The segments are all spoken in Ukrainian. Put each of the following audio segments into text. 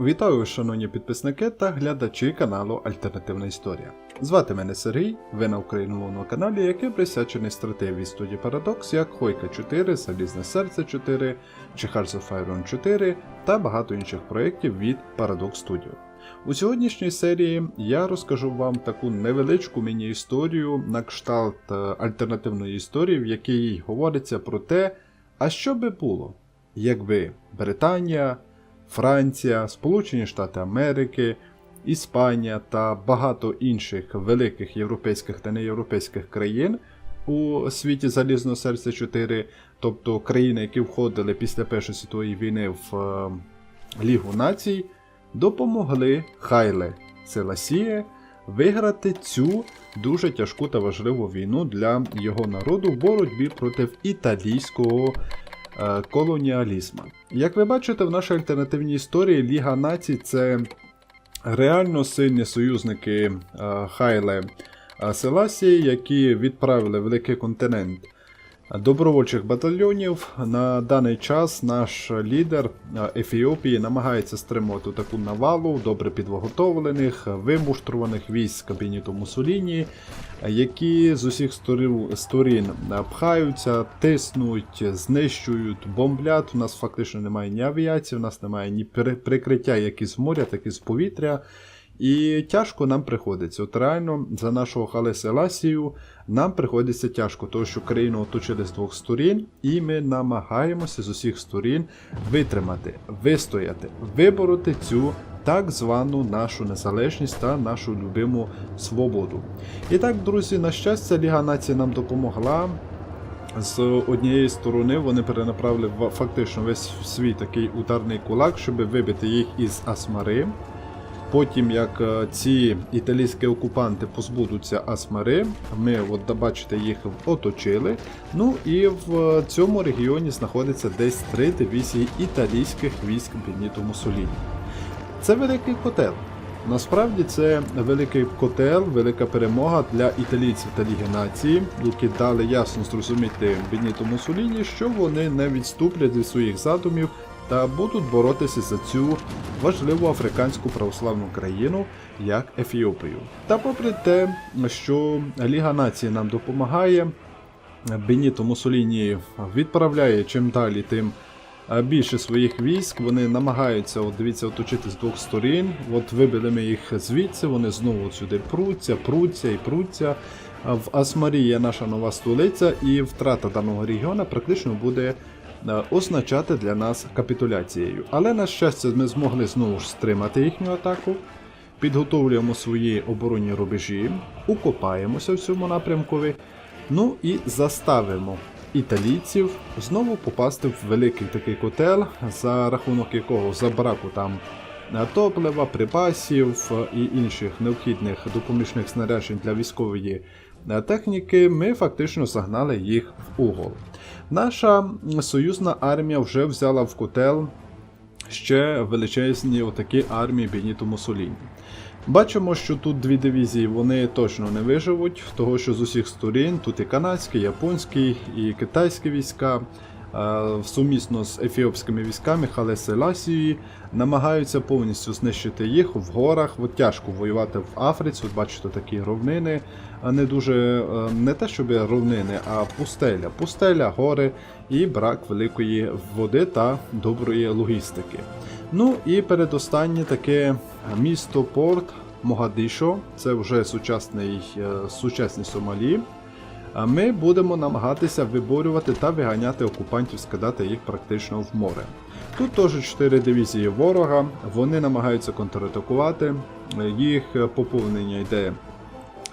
Вітаю, шановні підписники та глядачі каналу Альтернативна Історія. Звати мене Сергій, ви на україномовному каналі, який присвячений стратегії студії Paradox, як Хойка 4, Залізне Серце 4, чи Hearts of Iron 4 та багато інших проєктів від Paradox Studio. У сьогоднішній серії я розкажу вам таку невеличку міні-історію на кшталт е, альтернативної історії, в якій говориться про те, а що би було, якби Британія, Франція, Сполучені Штати Америки, Іспанія та багато інших великих європейських та неєвропейських країн у світі Залізного серця 4, тобто країни, які входили після Першої світової війни в е, Лігу націй, допомогли Хайле Селасіє виграти цю дуже тяжку та важливу війну для його народу в боротьбі проти італійського колоніалізму. Як ви бачите, в нашій альтернативній історії Ліга націй це реально сильні союзники е, Хайле е, Селасії, які відправили великий континент добровольчих батальйонів. На даний час наш лідер е, Ефіопії намагається стримувати таку навалу добре підготовлених, вимуштрованих військ кабінету Мусоліні, які з усіх сторін, пхаються, тиснуть, знищують, бомблять. У нас фактично немає ні авіації, у нас немає ні прикриття як із моря, так і з повітря. І тяжко нам приходиться. От реально за нашого Хале Селасію нам приходиться тяжко, тому що країну оточили з двох сторін, і ми намагаємося з усіх сторін витримати, вистояти, вибороти цю так звану нашу незалежність та нашу любиму свободу. І так, друзі, на щастя, Ліга націй нам допомогла. З однієї сторони вони перенаправили фактично весь свій такий ударний кулак, щоб вибити їх із Асмари. Потім, як е, ці італійські окупанти позбудуться Асмари, ми, от бачите, їх оточили. Ну і в е, цьому регіоні знаходиться десь три дивізії італійських військ Беніто Муссоліні. Це великий котел. Насправді це великий котел, велика перемога для італійців та Ліги нації, які дали ясно зрозуміти Беніто Муссоліні, що вони не відступлять від своїх задумів та будуть боротися за цю важливу африканську православну країну, як Ефіопію. Та попри те, що Ліга націй нам допомагає, Беніто Муссоліні відправляє чим далі, тим е, більше своїх військ. Вони намагаються, от дивіться, оточити з двох сторін. От вибили ми їх звідси, вони знову сюди пруться, пруться і пруться. В Асмарі є наша нова столиця, і втрата даного регіону практично буде означати для нас капітуляцією. Але на щастя, ми змогли знову ж стримати їхню атаку. Підготовлюємо свої оборонні рубежі, укопаємося в цьому напрямкові, ну і заставимо італійців знову попасти в великий такий котел, за рахунок якого за браку там е, топлива, припасів е, і інших необхідних допоміжних снаряджень для військової е, техніки, ми фактично загнали їх в угол. Наша союзна армія вже взяла в котел ще величезні отакі армії Беніто Мусоліні. Бачимо, що тут дві дивізії вони точно не виживуть, того що з усіх сторін тут і канадські, і японські, і китайські війська. Е, Сумісно з ефіопськими військами Хале Селасії намагаються повністю знищити їх в горах. От тяжко воювати в Африці. От бачите такі ровнини, не дуже е, не те, щоб ровнини, а пустеля. Пустеля, гори і брак великої води та доброї логістики. Ну і передостаннє таке місто Порт Могадишо, це вже сучасний, е, сучасні Сомалі. А Ми будемо намагатися виборювати та виганяти окупантів, скидати їх практично в море. Тут теж 4 дивізії ворога, вони намагаються контратакувати, їх поповнення йде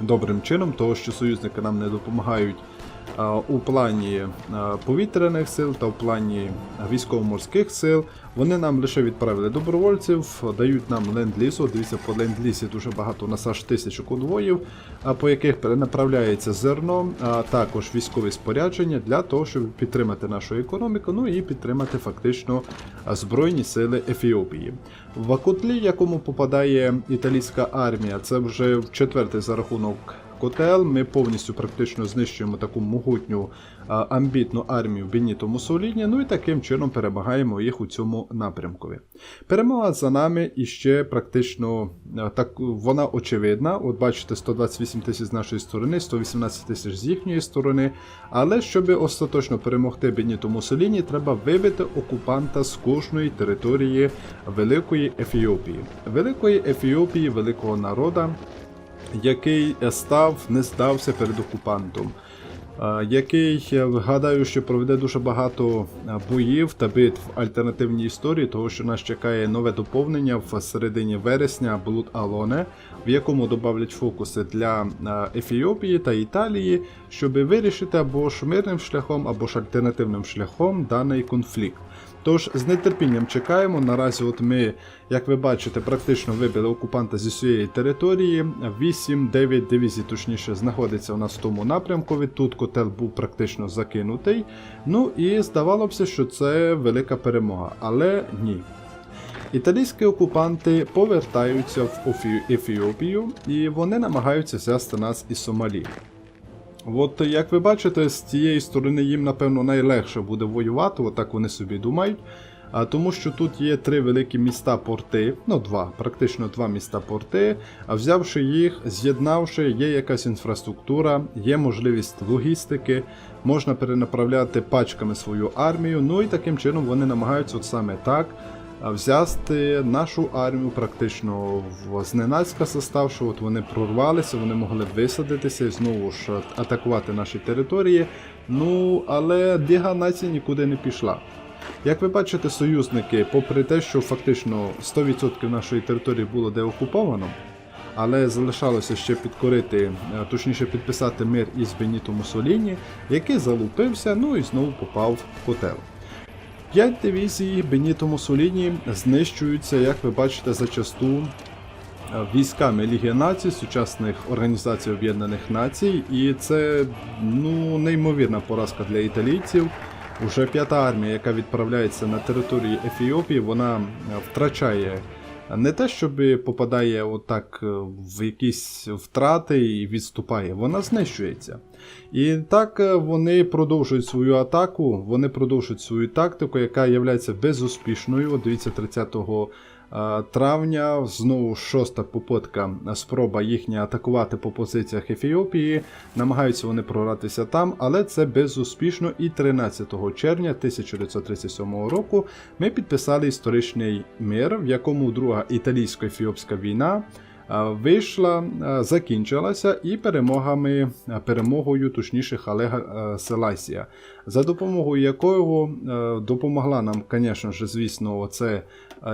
добрим чином, того що союзники нам не допомагають у плані повітряних сил та в плані військово-морських сил. Вони нам лише відправили добровольців, дають нам ленд-лізу. Дивіться, по ленд-лізі дуже багато у нас аж тисячу конвоїв, по яких перенаправляється зерно, а також військові спорядження для того, щоб підтримати нашу економіку, ну і підтримати фактично збройні сили Ефіопії. В котлі, якому попадає італійська армія, це вже четвертий за рахунок котел. Ми повністю практично знищуємо таку могутню амбітну армію Беніто Муссоліні, ну і таким чином перемагаємо їх у цьому напрямкові. Перемога за нами і ще практично так вона очевидна. От бачите, 128 тисяч з нашої сторони, 118 тисяч з їхньої сторони. Але щоб остаточно перемогти Беніто Муссоліні, треба вибити окупанта з кожної території Великої Ефіопії. Великої Ефіопії, великого народа, який став, не здався перед окупантом. е, Який е, гадаю, що проведе дуже багато е, боїв та битв в альтернативній історії, того що нас чекає нове доповнення в середині вересня Блуд Алоне, в якому додавлять фокуси для е, Ефіопії та Італії, щоб вирішити або ж мирним шляхом, або ж альтернативним шляхом даний конфлікт. Тож з нетерпінням чекаємо. Наразі, от ми, як ви бачите, практично вибили окупанта зі своєї території. 8-9 дивізій, точніше, знаходиться у нас в тому напрямку. Тут котел був практично закинутий. Ну і здавалося що це велика перемога, але ні. Італійські окупанти повертаються в Ефіопію і вони намагаються взяти нас із Сомалі. От як ви бачите, з цієї сторони їм, напевно, найлегше буде воювати, отак вони собі думають. А тому що тут є три великі міста порти, ну два, практично два міста порти. А взявши їх, з'єднавши, є якась інфраструктура, є можливість логістики, можна перенаправляти пачками свою армію. Ну і таким чином вони намагаються от саме так взяти нашу армію практично в зненацька составши, от вони прорвалися, вони могли висадитися і знову ж атакувати наші території. Ну, але Ліга націй нікуди не пішла. Як ви бачите, союзники, попри те, що фактично 100% нашої території було деокуповано, але залишалося ще підкорити, е, точніше підписати мир із Беніто Муссоліні, який залупився, ну і знову попав в котел. П'ять дивізій Беніто Муссоліні знищуються, як ви бачите, зачасту е, військами Ліги Націй, сучасних Організацій Об'єднаних Націй, і це ну, неймовірна поразка для італійців. Уже п'ята армія, яка відправляється на територію Ефіопії, вона е, втрачає не те, щоб попадає отак е, в якісь втрати і відступає, вона знищується. І так е, вони продовжують свою атаку, вони продовжують свою тактику, яка є безуспішною. Дивіться, 30 е, травня знову шоста попитка е, спроба їхня атакувати по позиціях Ефіопії. Намагаються вони проратися там, але це безуспішно. І 13 червня 1937 року ми підписали історичний мир, в якому друга італійсько-ефіопська війна. Вийшла, закінчилася і перемогами, перемогою точніше Халега Селасія, за допомогою якого допомогла нам, звісно ж, звісно, це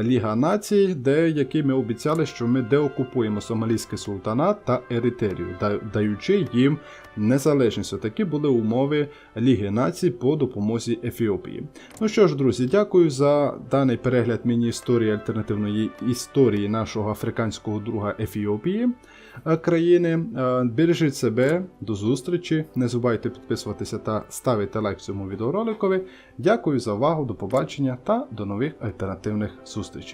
Ліга Націй, де які ми обіцяли, що ми деокупуємо Сомалійський султанат та Еритерію, даючи їм незалежність. Такі були умови Ліги Націй по допомозі Ефіопії. Ну що ж, друзі, дякую за даний перегляд міні-історії альтернативної історії нашого африканського друга Ефіопії е, країни. Е, Бережіть себе, до зустрічі. Не забувайте підписуватися та ставити лайк цьому відеороликові. Дякую за увагу, до побачення та до нових альтернативних зустрічей.